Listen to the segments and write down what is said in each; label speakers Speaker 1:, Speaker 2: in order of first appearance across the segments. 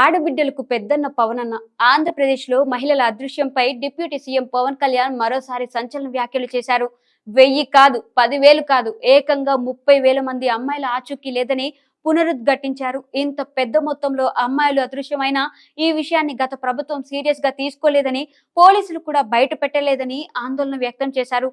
Speaker 1: ఆడబిడ్డలకు పెద్దన్న పవనన్న. ఆంధ్రప్రదేశ్లో మహిళల అదృశ్యంపై డిప్యూటీ సీఎం పవన్ కళ్యాణ్ మరోసారి సంచలన వ్యాఖ్యలు చేశారు. వెయ్యి కాదు పదివేలు కాదు ఏకంగా ముప్పై వేల మంది అమ్మాయిల ఆచూకీ లేదని పునరుద్ఘాటించారు. ఇంత పెద్ద మొత్తంలో అమ్మాయిలు అదృశ్యమైన ఈ విషయాన్ని గత ప్రభుత్వం సీరియస్గా తీసుకోలేదని పోలీసులు కూడా బయట పెట్టలేదని ఆందోళన వ్యక్తం చేశారు.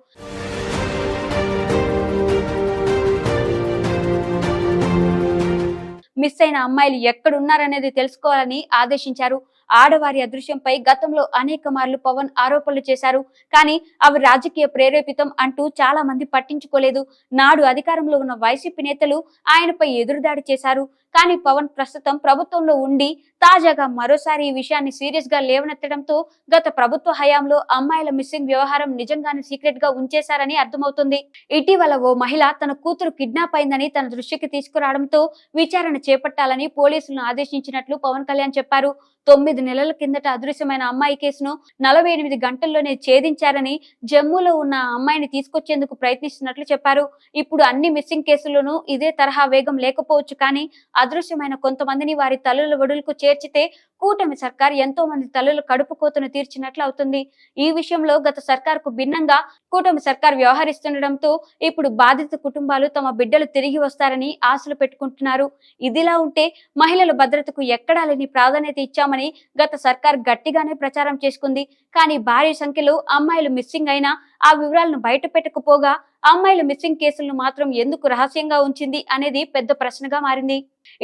Speaker 1: మిస్ అయిన అమ్మాయిలు ఎక్కడున్నారనేది తెలుసుకోవాలని ఆదేశించారు. ఆడవారి అదృశ్యంపై గతంలో అనేక మార్లు పవన్ ఆరోపణలు చేశారు. కానీ అవి రాజకీయ ప్రేరేపితం అంటూ చాలా మంది పట్టించుకోలేదు. నాడు అధికారంలో ఉన్న వైసీపీ నేతలు ఆయనపై ఎదురుదాడి చేశారు. కానీ పవన్ ప్రస్తుతం ప్రభుత్వంలో ఉండి తాజాగా మరోసారి ఈ విషయాన్ని సీరియస్గా లేవనెత్తడంతో గత ప్రభుత్వ హయాంలో అమ్మాయిల మిస్సింగ్ వ్యవహారం నిజంగానే సీక్రెట్గా ఉంచేశారని అర్థమవుతుంది. ఇటీవల ఓ మహిళ తన కూతురు కిడ్నాప్ అయిందని తన దృష్టికి తీసుకురావడంతో విచారణ చేపట్టాలని పోలీసులను ఆదేశించినట్లు పవన్ కళ్యాణ్ చెప్పారు. తొమ్మిది నెలల కిందట అదృశ్యమైన అమ్మాయి కేసును నలభై ఎనిమిది గంటల్లోనే ఛేదించారని జమ్మూలో ఉన్న అమ్మాయిని తీసుకొచ్చేందుకు ప్రయత్నిస్తున్నట్లు చెప్పారు. ఇప్పుడు అన్ని మిస్సింగ్ కేసుల్లోనూ ఇదే తరహా వేగం లేకపోవచ్చు కానీ అదృశ్యమైన కొంతమందిని వారి తల్లుల ఒడులకు చేర్చితే కూటమి సర్కార్ ఎంతో మంది తల్లుల కడుపు కోతను తీర్చినట్లు అవుతుంది. ఈ విషయంలో గత సర్కార్కు భిన్నంగా కూటమి సర్కార్ వ్యవహరిస్తుండటంతో ఇప్పుడు బాధిత కుటుంబాలు తమ బిడ్డలు తిరిగి వస్తారని ఆశలు పెట్టుకుంటున్నారు. ఇదిలా ఉంటే మహిళల భద్రతకు ఎక్కడా లేని ప్రాధాన్యత ఇచ్చామని గత సర్కార్ గట్టిగానే ప్రచారం చేసుకుంది. కానీ భారీ సంఖ్యలో అమ్మాయిలు మిస్సింగ్ అయినా ఆ వివరాలను బయట పెట్టకపోగా అమ్మాయిల మిస్సింగ్ కేసులను మాత్రం ఎందుకు రహస్యంగా ఉంచింది అనేది పెద్ద ప్రశ్నగా మారింది.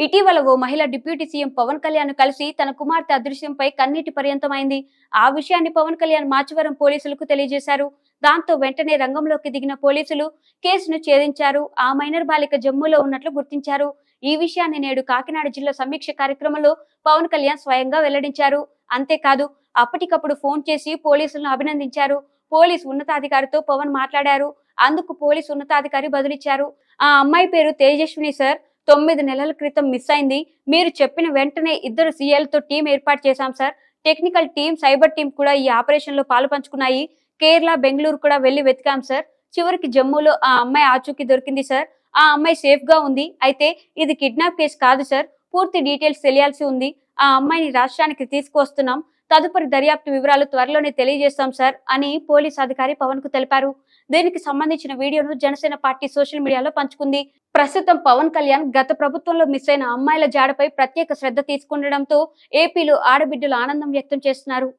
Speaker 1: ఇటీవల ఓ మహిళ డిప్యూటీ సీఎం పవన్ కళ్యాణ్ కలిసి తన కుమార్తె అదృశ్యంపై కన్నీటి పర్యంతమైంది. ఆ విషయాన్ని పవన్ కళ్యాణ్ మాచవరం పోలీసులకు తెలియజేశారు. దాంతో వెంటనే రంగంలోకి దిగిన పోలీసులు కేసును ఛేదించారు. ఆ మైనర్ బాలిక జమ్మూలో ఉన్నట్లు గుర్తించారు. ఈ విషయాన్ని నేడు కాకినాడ జిల్లా సమీక్ష కార్యక్రమంలో పవన్ కళ్యాణ్ స్వయంగా వెల్లడించారు. అంతేకాదు అప్పటికప్పుడు ఫోన్ చేసి పోలీసులను అభినందించారు. పోలీస్ ఉన్నతాధికారితో పవన్ మాట్లాడారు. అందుకు పోలీస్ ఉన్నతాధికారి బదులిచ్చారు. ఆ అమ్మాయి పేరు తేజస్విని సార్. తొమ్మిది నెలల క్రితం మిస్ అయింది. మీరు చెప్పిన వెంటనే ఇద్దరు సీఎల్తో టీం ఏర్పాటు చేశాం sir. Technical team cyber team కూడా ఈ ఆపరేషన్లో పాలు పంచుకున్నాయి. కేరళ బెంగళూరు కూడా వెళ్ళి వెతికాం సార్. చివరికి జమ్మూలో ఆ అమ్మాయి ఆచూకీ దొరికింది సార్. ఆ అమ్మాయి సేఫ్గా ఉంది. అయితే ఇది కిడ్నాప్ కేసు కాదు సార్. పూర్తి డీటెయిల్స్ తెలియాల్సి ఉంది. ఆ అమ్మాయిని రాష్ట్రానికి తీసుకువస్తున్నాం. తదుపరి దర్యాప్తు వివరాలు త్వరలోనే తెలియజేస్తాం సార్ అని పోలీస్ అధికారి పవన్కు తెలిపారు. దీనికి సంబంధించిన వీడియోను జనసేన పార్టీ సోషల్ మీడియాలో పంచుకుంది. ప్రస్తుతం పవన్ కళ్యాణ్ గత ప్రభుత్వంలో మిస్ అయిన అమ్మాయిల జాడపై ప్రత్యేక శ్రద్ధ తీసుకుండడంతో ఏపీలో ఆడబిడ్డలు ఆనందం వ్యక్తం చేస్తున్నారు.